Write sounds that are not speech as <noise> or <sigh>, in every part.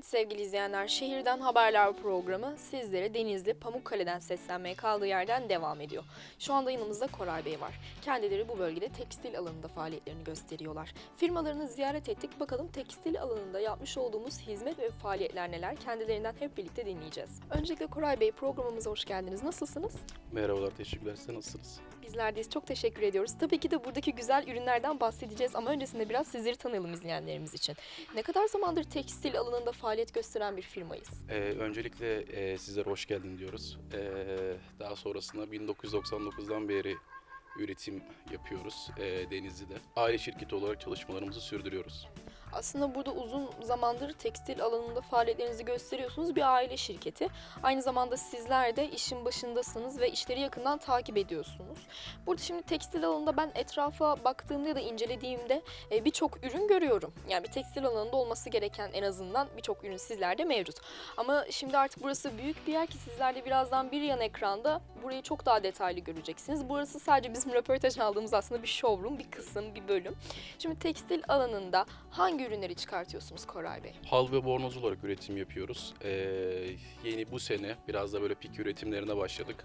Evet sevgili izleyenler, Şehirden Haberler programı sizlere Denizli Pamukkale'den seslenmeye kaldığı yerden devam ediyor. Şu anda yanımızda Koray Bey var. Kendileri bu bölgede tekstil alanında faaliyetlerini gösteriyorlar. Firmalarını ziyaret ettik. Bakalım tekstil alanında yapmış olduğumuz hizmet ve faaliyetler neler? Kendilerinden hep birlikte dinleyeceğiz. Öncelikle Koray Bey programımıza hoş geldiniz. Nasılsınız? Merhabalar, teşekkürler. Siz nasılsınız? Bizlerdeyiz. Çok teşekkür ediyoruz. Tabii ki de buradaki güzel ürünlerden bahsedeceğiz ama öncesinde biraz sizleri tanıyalım izleyenlerimiz için. Ne kadar zamandır tekstil alanında faaliyet gösteren bir firmayız? Ee, öncelikle e, sizlere hoş geldin diyoruz. Ee, daha sonrasında 1999'dan beri üretim yapıyoruz e, Denizli'de. Aile şirketi olarak çalışmalarımızı sürdürüyoruz. Aslında burada uzun zamandır tekstil alanında faaliyetlerinizi gösteriyorsunuz. Bir aile şirketi. Aynı zamanda sizler de işin başındasınız ve işleri yakından takip ediyorsunuz. Burada şimdi tekstil alanında ben etrafa baktığımda ya da incelediğimde e, birçok ürün görüyorum. Yani bir tekstil alanında olması gereken en azından birçok ürün sizlerde mevcut. Ama şimdi artık burası büyük bir yer ki sizler de birazdan bir yan ekranda burayı çok daha detaylı göreceksiniz. Burası sadece bizim röportaj aldığımız aslında bir showroom, bir kısım, bir bölüm. Şimdi tekstil alanında hangi ürünleri çıkartıyorsunuz Koray Bey? Hal ve bornoz olarak üretim yapıyoruz. Ee, yeni bu sene biraz da böyle pik üretimlerine başladık.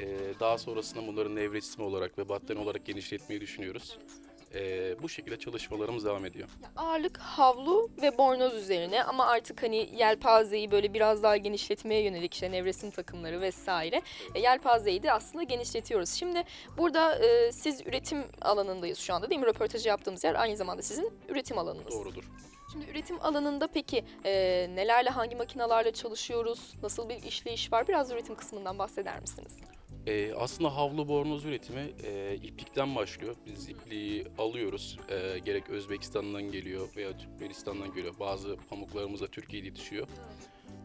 Ee, daha sonrasında bunların nevresim olarak ve battaniye olarak genişletmeyi düşünüyoruz. Ee, bu şekilde çalışmalarımız devam ediyor. Ya Ağırlık havlu ve bornoz üzerine ama artık hani yelpazeyi böyle biraz daha genişletmeye yönelik işte nevresim takımları vesaire. E, Yelpazeyi de aslında genişletiyoruz. Şimdi burada e, siz üretim alanındayız şu anda değil mi? Röportajı yaptığımız yer aynı zamanda sizin üretim alanınız. Doğrudur. Şimdi üretim alanında peki e, nelerle hangi makinalarla çalışıyoruz? Nasıl bir işleyiş var? Biraz üretim kısmından bahseder misiniz? Ee, aslında havlu bornoz üretimi e, iplikten başlıyor. Biz ipliği alıyoruz. E, gerek Özbekistan'dan geliyor veya Türkmenistan'dan geliyor. Bazı pamuklarımız da Türkiye'de yetişiyor.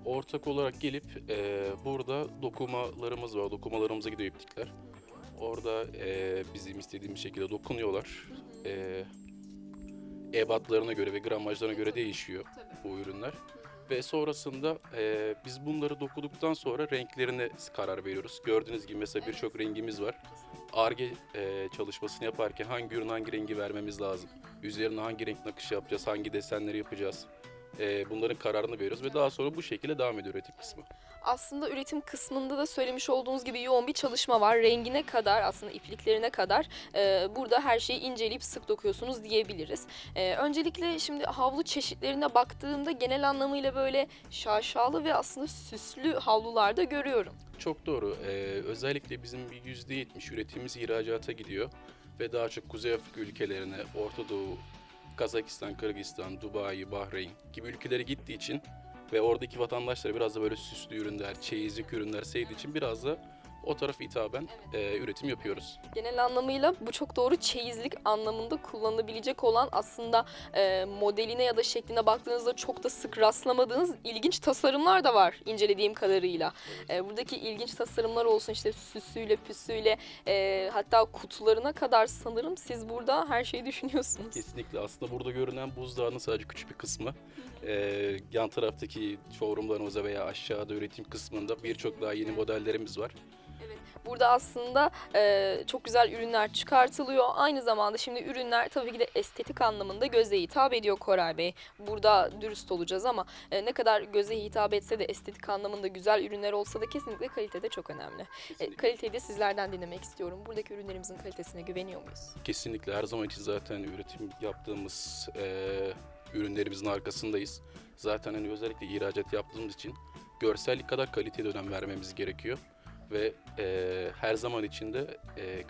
Ortak olarak gelip e, burada dokumalarımız var. Dokumalarımıza gidiyor iplikler. Orada e, bizim istediğimiz şekilde dokunuyorlar. E, ebatlarına göre ve gramajlarına göre değişiyor bu ürünler. Ve sonrasında e, biz bunları dokuduktan sonra renklerine karar veriyoruz. Gördüğünüz gibi mesela birçok rengimiz var. ARGE e, çalışmasını yaparken hangi ürün hangi rengi vermemiz lazım? Üzerine hangi renk nakış yapacağız, hangi desenleri yapacağız? E, bunların kararını veriyoruz ve daha sonra bu şekilde devam ediyor üretim kısmı. Aslında üretim kısmında da söylemiş olduğunuz gibi yoğun bir çalışma var. Rengine kadar aslında ipliklerine kadar e, burada her şeyi inceleyip sık dokuyorsunuz diyebiliriz. E, öncelikle şimdi havlu çeşitlerine baktığımda genel anlamıyla böyle şaşalı ve aslında süslü havlular da görüyorum. Çok doğru. Ee, özellikle bizim bir %70 üretimimiz ihracata gidiyor. Ve daha çok Kuzey Afrika ülkelerine, Orta Doğu, Kazakistan, Kırgızistan, Dubai, Bahreyn gibi ülkelere gittiği için ve oradaki vatandaşlar biraz da böyle süslü ürünler, çeyizlik ürünler sevdiği için biraz da o tarafa hitaben e, üretim yapıyoruz. Genel anlamıyla bu çok doğru çeyizlik anlamında kullanılabilecek olan aslında e, modeline ya da şekline baktığınızda çok da sık rastlamadığınız ilginç tasarımlar da var incelediğim kadarıyla. E, buradaki ilginç tasarımlar olsun işte süsüyle püsüyle e, hatta kutularına kadar sanırım siz burada her şeyi düşünüyorsunuz. Kesinlikle aslında burada görünen buzdağının sadece küçük bir kısmı. Ee, yan taraftaki showroomlarımıza veya aşağıda üretim kısmında birçok daha yeni modellerimiz var. Burada aslında e, çok güzel ürünler çıkartılıyor. Aynı zamanda şimdi ürünler tabii ki de estetik anlamında göze hitap ediyor Koray Bey. Burada dürüst olacağız ama e, ne kadar göze hitap etse de estetik anlamında güzel ürünler olsa da kesinlikle kalite de çok önemli. E, kaliteyi de sizlerden dinlemek istiyorum. Buradaki ürünlerimizin kalitesine güveniyor muyuz? Kesinlikle her zaman için zaten üretim yaptığımız eee, ürünlerimizin arkasındayız. Zaten hani özellikle ihracat yaptığımız için görsellik kadar kaliteye önem vermemiz gerekiyor. Ve eee, her zaman içinde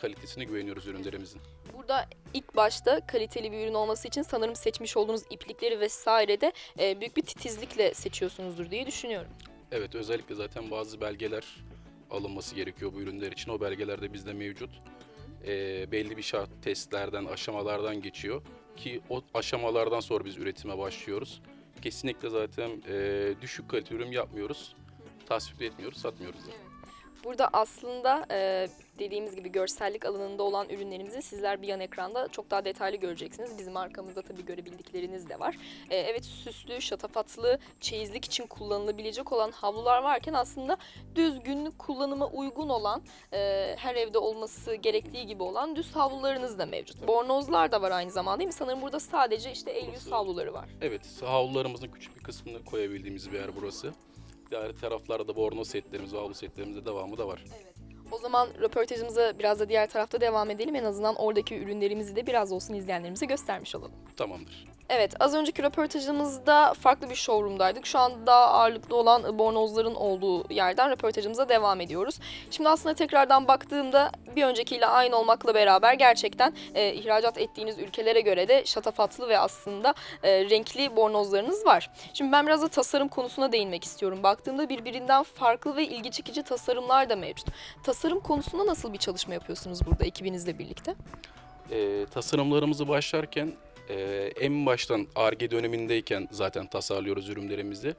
kalitesine güveniyoruz ürünlerimizin. Burada ilk başta kaliteli bir ürün olması için sanırım seçmiş olduğunuz iplikleri vesaire de e, büyük bir titizlikle seçiyorsunuzdur diye düşünüyorum. Evet özellikle zaten bazı belgeler alınması gerekiyor bu ürünler için. O belgeler de bizde mevcut. Eee, belli bir şart testlerden, aşamalardan geçiyor. Ki o aşamalardan sonra biz üretime başlıyoruz. Kesinlikle zaten eee, düşük kalite ürün yapmıyoruz. Tasvip etmiyoruz, satmıyoruz da. Burada aslında e, dediğimiz gibi görsellik alanında olan ürünlerimizi sizler bir yan ekranda çok daha detaylı göreceksiniz. Bizim arkamızda tabii görebildikleriniz de var. E, evet süslü, şatafatlı, çeyizlik için kullanılabilecek olan havlular varken aslında düz günlük kullanıma uygun olan, e, her evde olması gerektiği gibi olan düz havlularınız da mevcut. Bornozlar da var aynı zamanda değil mi? Sanırım burada sadece işte el yüz havluları var. Evet, havlularımızın küçük bir kısmını koyabildiğimiz bir yer burası. Diğer taraflarda da bornoz setlerimiz, havlu setlerimizde devamı da var. O zaman röportajımıza biraz da diğer tarafta devam edelim. En azından oradaki ürünlerimizi de biraz olsun izleyenlerimize göstermiş olalım. Tamamdır. Evet, az önceki röportajımızda farklı bir showroom'daydık. Şu an daha ağırlıklı olan bornozların olduğu yerden röportajımıza devam ediyoruz. Şimdi aslında tekrardan baktığımda bir öncekiyle aynı olmakla beraber gerçekten e, ihracat ettiğiniz ülkelere göre de şatafatlı ve aslında e, renkli bornozlarınız var. Şimdi ben biraz da tasarım konusuna değinmek istiyorum. Baktığımda birbirinden farklı ve ilgi çekici tasarımlar da mevcut. Tasarım konusunda nasıl bir çalışma yapıyorsunuz burada ekibinizle birlikte? Ee, tasarımlarımızı başlarken e, en baştan ARGE dönemindeyken zaten tasarlıyoruz ürünlerimizi.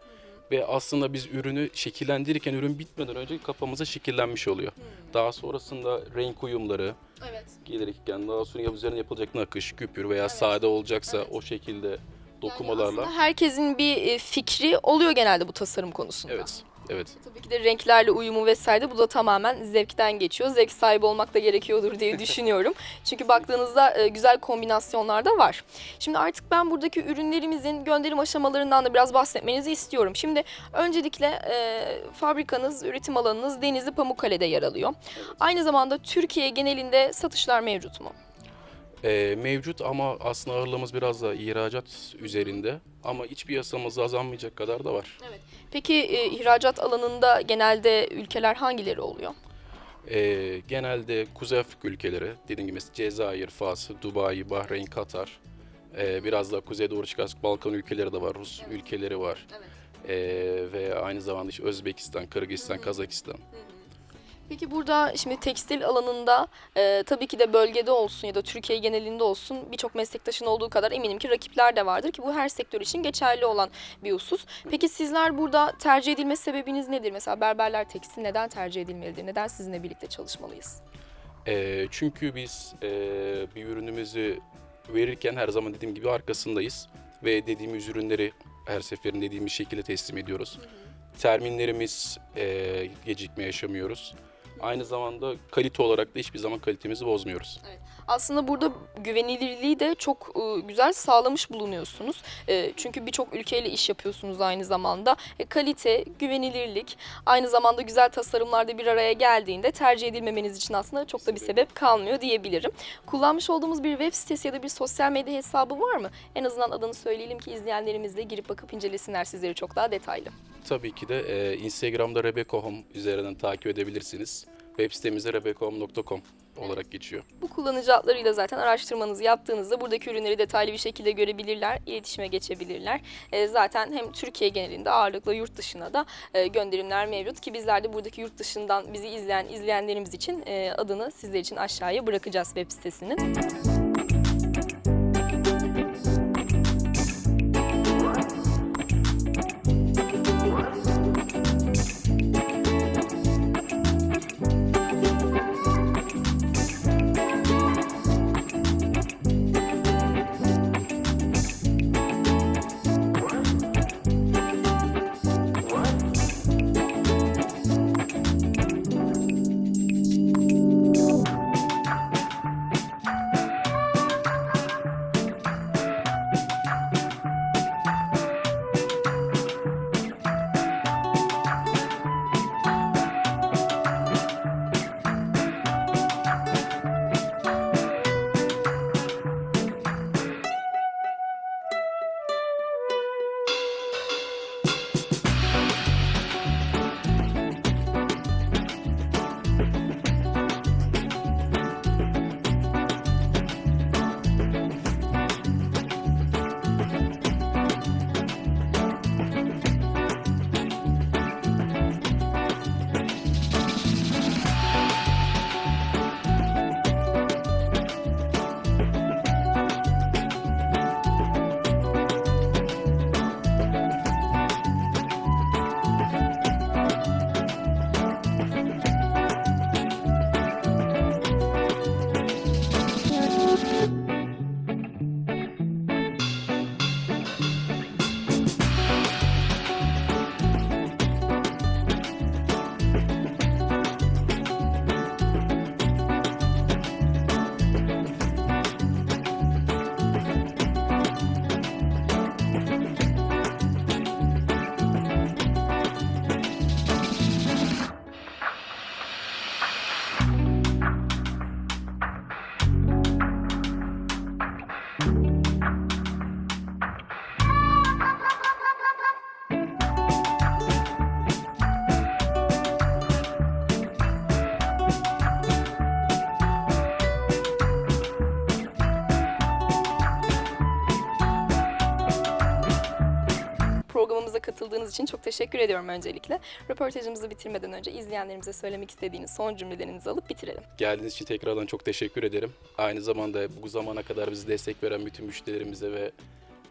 Ve aslında biz ürünü şekillendirirken ürün bitmeden önce kafamıza şekillenmiş oluyor. Daha sonrasında renk uyumları Evet. gelirken daha sonra üzerine yapılacak nakış, küpür veya Evet. sade olacaksa Evet. o şekilde Yani dokumalarla. aslında herkesin bir e, fikri oluyor genelde bu tasarım konusunda. evet, evet. Tabii ki de renklerle uyumu vesaire bu da tamamen zevkten geçiyor. Zevk sahibi olmak da gerekiyordur diye <laughs> düşünüyorum. Çünkü baktığınızda e, güzel kombinasyonlar da var. Şimdi artık ben buradaki ürünlerimizin gönderim aşamalarından da biraz bahsetmenizi istiyorum. Şimdi öncelikle e, fabrikanız, üretim alanınız Denizli Pamukkale'de yer alıyor. Aynı zamanda Türkiye genelinde satışlar mevcut mu? Ee, mevcut ama aslında ağırlığımız biraz da ihracat üzerinde. Ama iç piyasamız azalmayacak kadar da var. Peki e, ihracat alanında genelde ülkeler hangileri oluyor? Ee, genelde Kuzey Afrika ülkeleri, dediğim gibi Cezayir, Fas, Dubai, Bahreyn, Katar. Ee, biraz daha kuzeye doğru çıkarsak Balkan ülkeleri de var, Rus Evet. ülkeleri var. Evet. Ee, ve aynı zamanda işte Özbekistan, Kırgızistan, Hı hı. Kazakistan. Peki burada şimdi tekstil alanında e, tabii ki de bölgede olsun ya da Türkiye genelinde olsun birçok meslektaşın olduğu kadar eminim ki rakipler de vardır ki bu her sektör için geçerli olan bir husus. Peki sizler burada tercih edilme sebebiniz nedir? Mesela berberler tekstil neden tercih edilmelidir? Neden sizinle birlikte çalışmalıyız? Ee, çünkü biz e, bir ürünümüzü verirken her zaman dediğim gibi arkasındayız. Ve dediğimiz ürünleri her seferin dediğimiz şekilde teslim ediyoruz. Terminlerimiz e, gecikme yaşamıyoruz. Aynı zamanda kalite olarak da hiçbir zaman kalitemizi bozmuyoruz. Aslında burada güvenilirliği de çok e, güzel sağlamış bulunuyorsunuz. E, çünkü birçok ülkeyle iş yapıyorsunuz aynı zamanda. E, kalite, güvenilirlik, aynı zamanda güzel tasarımlar da bir araya geldiğinde tercih edilmemeniz için aslında çok da bir sebep kalmıyor diyebilirim. Kullanmış olduğumuz bir web sitesi ya da bir sosyal medya hesabı var mı? En azından adını söyleyelim ki izleyenlerimiz de girip bakıp incelesinler sizleri çok daha detaylı. Tabii ki de e, Instagram'da Rebecca Home üzerinden takip edebilirsiniz. Web sitemizde rebeccahome.com olarak geçiyor. Bu kullanıcı adlarıyla zaten araştırmanızı yaptığınızda buradaki ürünleri detaylı bir şekilde görebilirler, iletişime geçebilirler. E, zaten hem Türkiye genelinde ağırlıkla yurt dışına da e, gönderimler mevcut ki bizler de buradaki yurt dışından bizi izleyen izleyenlerimiz için e, adını sizler için aşağıya bırakacağız web sitesinin. Yayınımıza katıldığınız için çok teşekkür ediyorum öncelikle. Röportajımızı bitirmeden önce izleyenlerimize söylemek istediğiniz son cümlelerinizi alıp bitirelim. Geldiğiniz için tekrardan çok teşekkür ederim. Aynı zamanda bu zamana kadar bizi destek veren bütün müşterilerimize ve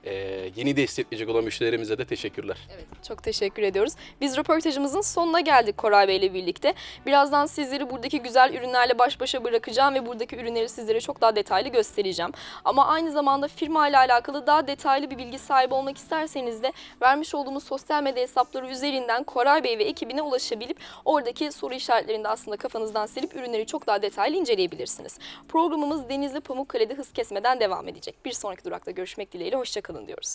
e, yeni destekleyecek olan müşterilerimize de teşekkürler. Evet, çok teşekkür ediyoruz. Biz röportajımızın sonuna geldik Koray Bey ile birlikte. Birazdan sizleri buradaki güzel ürünlerle baş başa bırakacağım ve buradaki ürünleri sizlere çok daha detaylı göstereceğim. Ama aynı zamanda firma ile alakalı daha detaylı bir bilgi sahibi olmak isterseniz de vermiş olduğumuz sosyal medya hesapları üzerinden Koray Bey ve ekibine ulaşabilip oradaki soru işaretlerini de aslında kafanızdan silip ürünleri çok daha detaylı inceleyebilirsiniz. Programımız Denizli Pamukkale'de hız kesmeden devam edecek. Bir sonraki durakta görüşmek dileğiyle hoşçakalın diyoruz.